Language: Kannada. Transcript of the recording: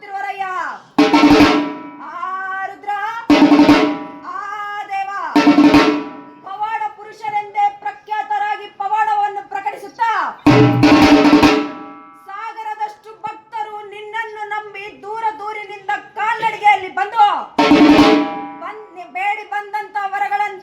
ಕೂಗುತ್ತಿರುವರಯ್ಯ ಆ ರುದ್ರ, ಆ ದೇವ, ಪವಾಡ ಪುರುಷರೆಂದೇ ಪ್ರಖ್ಯಾತರಾಗಿ ಪವಾಡವನ್ನು ಪ್ರಕಟಿಸುತ್ತಾ ಸಾಗರದಷ್ಟು ಭಕ್ತರು ನಿನ್ನನ್ನು ನಂಬಿ ದೂರ ದೂರಿನಿಂದ ಕಾಲ್ನಡಿಗೆಯಲ್ಲಿ ಬಂದು ಬೇಡಿ ಬಂದಂತ ವರಗಳನ್ನು